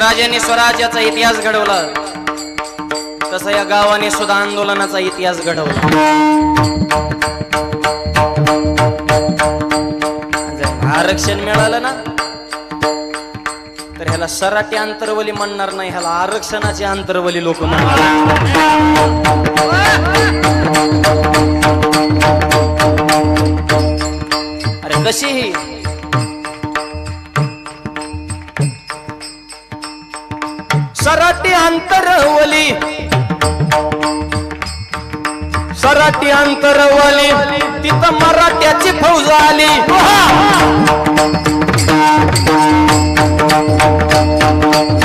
राजाने स्वराज्याचा इतिहास घडवला. तसं या गावाने सुद्धा आंदोलनाचा इतिहास घडवला. आरक्षण मिळालं ना तर ह्याला सराटी अंतरवली म्हणणार नाही ह्याला आरक्षणाची अंतरवली लोक म्हणणार अरे कशी अंतरवली. सराटी अंतरवली तिथं मराठ्याची फौज आली.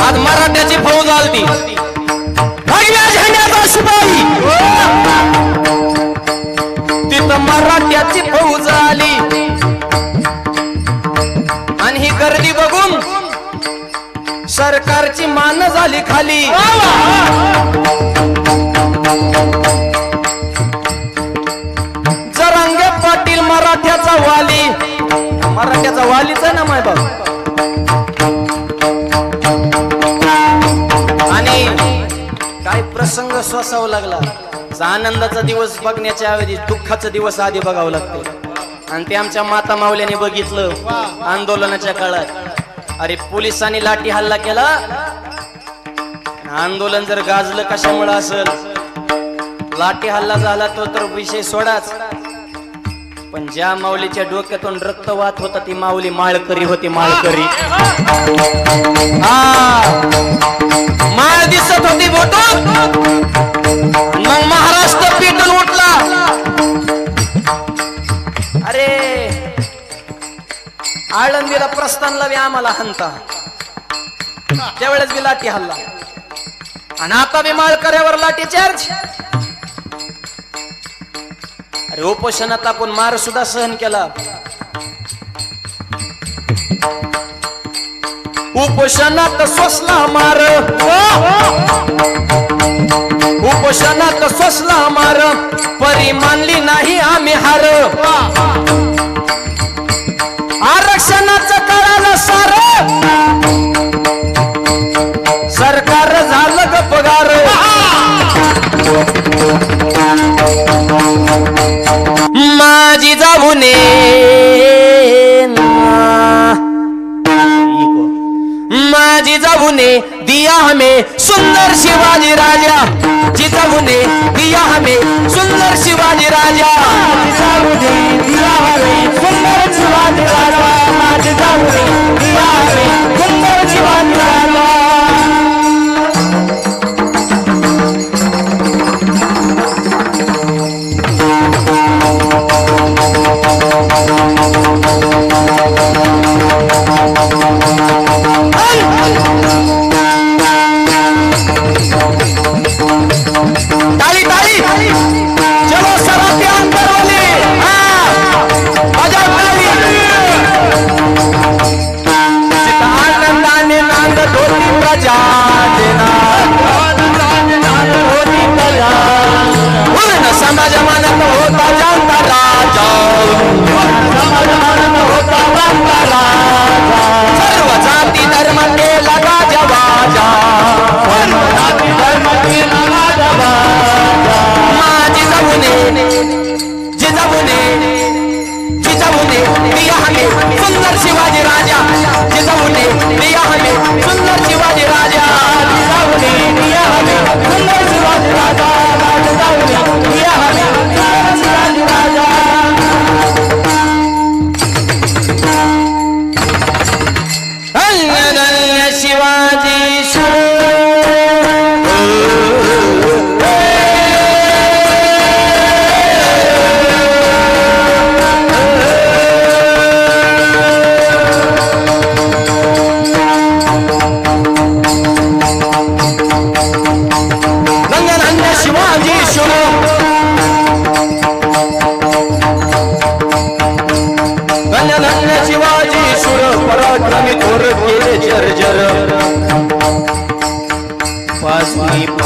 आज मराठ्याची फौज आलती. भगव्या झेंड्याचा शिपाई. तिथं मराठ्याची फौज आली. सरकारची मान झाली खाली. जरांगे पाटील मराठ्याचा वाली. मराठ्याचा वालीच आहे ना माय बाप आणि काय प्रसंग सोसावा लागला. आनंदाचा दिवस बघण्याच्या ऐवजी दुःखाचा दिवस आधी बघावं लागतं. आणि ते आमच्या माता मावल्याने बघितलं आंदोलनाच्या काळात. अरे पोलिसांनी लाठी हल्ला केला. आंदोलन जर गाजलं कशामुळे असेल? लाठी हल्ला झाला तो तर विषय सोडाच. पण ज्या माऊलीच्या डोक्यातून रक्त वाहत होता ती माऊली माळकरी होती माळकरी. माळ दिसत होती बोटून मग महाराष्ट्र पेटून उठला. अरे आळंदीला प्रस्थानला बी आम्हाला हंता. त्यावेळेस बी लाठी हल्ला. आणि आता बी माळकऱ्यावर लाठी चार्ज. अरे उपोषणात आपण मार सुद्धा सहन केला. उपोषणात सोसला मार. उपोषणात सोसला मार. परी मानली नाही आम्ही हार. सार सरकार झालं ग पगार? माझी जाऊने माझी जाऊने दिया हमें सुंदर शिवाजी राजा. जिजाऊने दिया हमें सुंदर शिवाजी राजा. जिजाऊने दिया हमें सुंदर शिवाजी राजा. जिजाऊने दिया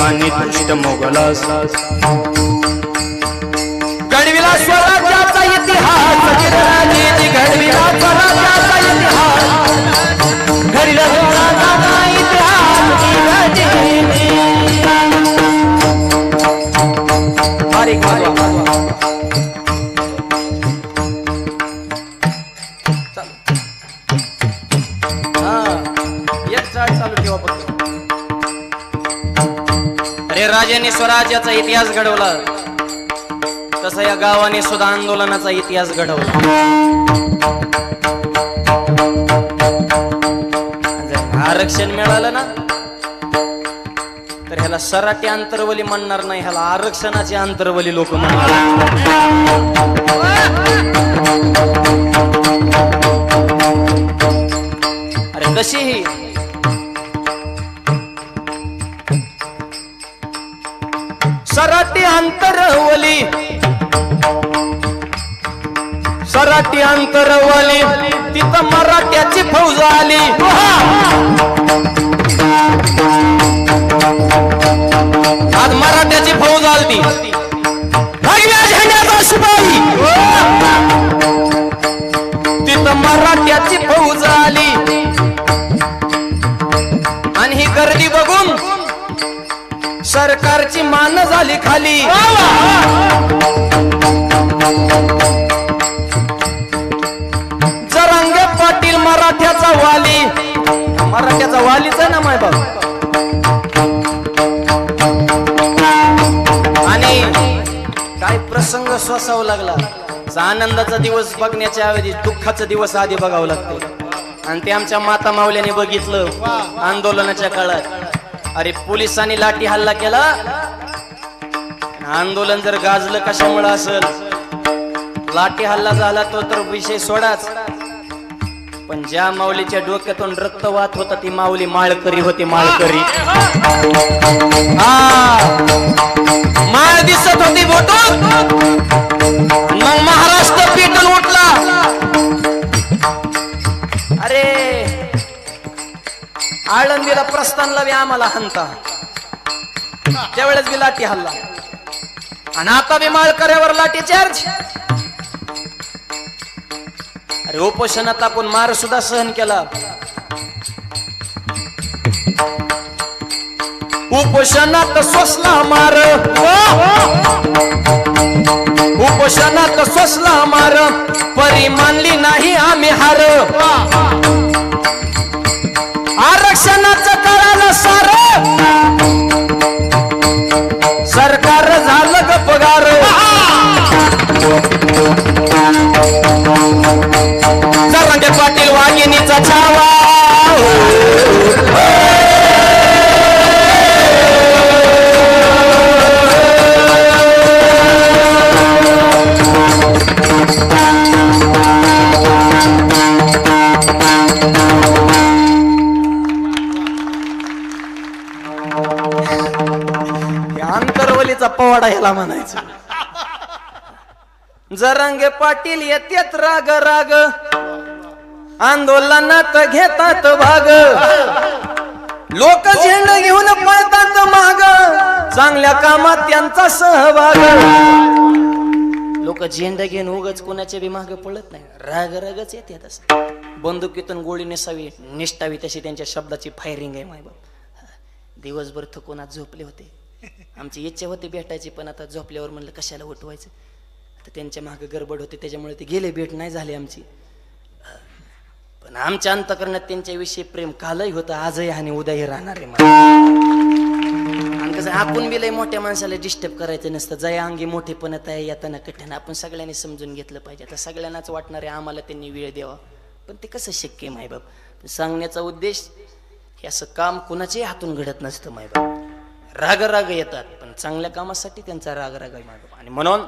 पाचवी दुष्ट मोगलास. राजाने इतिहास घडवला. तसा या गावाने सुद्धा आंदोलनाचा इतिहास घडवला. आरक्षण मिळालं ना तर ह्याला सराटी अंतरवली म्हणणार नाही ह्याला आरक्षणाची अंतरवली लोक म्हणणार अरे कशी सराटी अंतरवली. सराटी अंतरवली. तिथं मराठ्याची फौज आली. आज मराठ्याची फौज आली सरकारची मान झाली खाली. जरांगे पाटील मराठ्याचा वाली. मराठ्याचा वालीच आहे ना माय आणि काय प्रसंग सोसावा लागला. आनंदाचा दिवस बघण्याच्या ऐवजी दुःखाचा दिवस आधी बघावं लागतं. आणि ते आमच्या माता मावल्याने बघितलं आंदोलनाच्या काळात. अरे पोलिसांनी लाठी हल्ला केला? आंदोलन जर गाजलं कशामुळं असेल? लाठी हल्ला झाला तो तर विषय सोडाच. पण ज्या माऊलीच्या डोक्यातून रक्त वाहत होता ती माऊली माळकरी होती माळकरी. माळ दिसत होती बोटून मग महाराष्ट्र पेटून उठला. अरे आळंदीला प्रस्थानला बी आम्हाला हंता. त्यावेळेस बी लाठी हल्ला. आणि आता बी माळकऱ्यावर लाठी चार्ज. अरे उपोषणात आपण मार सुद्धा सहन केला. उपोषणात सोसला मार. उपोषणात सोसला मार. परी मानली नाही आम्ही हार. आरक्षणाचं कळालं सार. आंतरवलीचा ह्याला म्हणायचं. जरांगे पाटील येतेत राग राग. आंदोलनात घेतात भाग. लोक झेंड घेऊन पळतात माग. चांगल्या कामात त्यांचा सहभाग. लोक झेंड घेऊन उगच कोणाच्या बी माग पळत नाही. राग रागच येते तसं बंदुकीतून गोळी नेसावी निष्ठावी तशी त्यांच्या शब्दाची फायरिंग आहे मायबाप. दिवसभर थकून झोपले होते. आमची इच्छा होती भेटायची पण आता झोपल्यावर म्हणलं कशाला उठवायचं? तर त्यांच्या मागे गडबड होती त्याच्यामुळे ते गेले भेट नाही झाली आमची. पण आमच्या अंतकरणात त्यांच्याविषयी प्रेम कालही होतं आजही आणि उद्याही राहणार आहे आणि कसं आपण बी लय मोठ्या माणसाला डिस्टर्ब करायचं नसतं. जया अंगी मोठेपणत आहे येताना कठीण. आपण सगळ्यांनी समजून घेतलं पाहिजे. आता सगळ्यांनाच वाटणार आहे आम्हाला त्यांनी वेळ द्यावा. पण ते कसं शक्य आहे मायबाप? सांगण्याचा उद्देश हे असं काम कुणाच्याही हातून घडत नसतं मायबाप. राग राग येतात पण चांगल्या कामासाठी त्यांचा राग राग आहे आणि म्हणून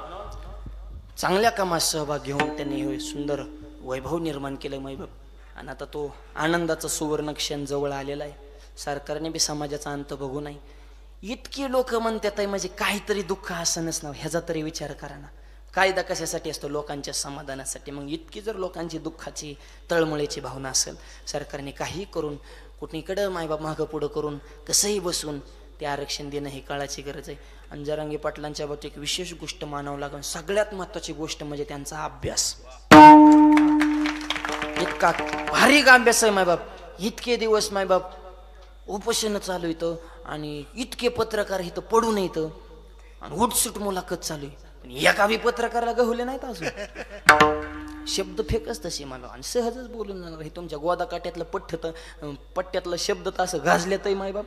चांगल्या कामात सहभाग घेऊन त्यांनी हे सुंदर वैभव निर्माण केलं वैभव आणि आता तो आनंदाचा सुवर्ण क्षण जवळ आलेला आहे. सरकारने बी समाजाचा अंत बघू नाही इतकी लोक म्हणतात म्हणजे काहीतरी दुःख असणच ना ह्याचा तरी विचार करा ना. कायदा कशासाठी असतो? लोकांच्या समाधानासाठी. मग इतकी जर लोकांची दुःखाची तळमळीची भावना असेल सरकारने काही करून कुठणीकडं मायबाप मागं पुढं करून कसंही बसून ते आरक्षण देणं हे काळाची गरज आहे. आणि जरांगी पाटलांच्या बाबतीत एक विशेष गोष्ट मानावं लागून सगळ्यात महत्वाची गोष्ट म्हणजे त्यांचा अभ्यास. इतका भारी अभ्यास आहे मायबाप. इतके दिवस मायबाप उपोषण चालू इथं आणि इतके पत्रकार इथं पडून येतं आणि उठसूट मुलाखत चालू आहे. पण एका बी पत्रकाराला गहुले नाहीत अजून. शब्द फेकच तसे मला. आणि सहजच बोलून जाणार हे तुमच्या गोदाकाट्यातलं काट्यातलं पट्ट्यातलं शब्द तर असं गाजल्यातही मायबाप.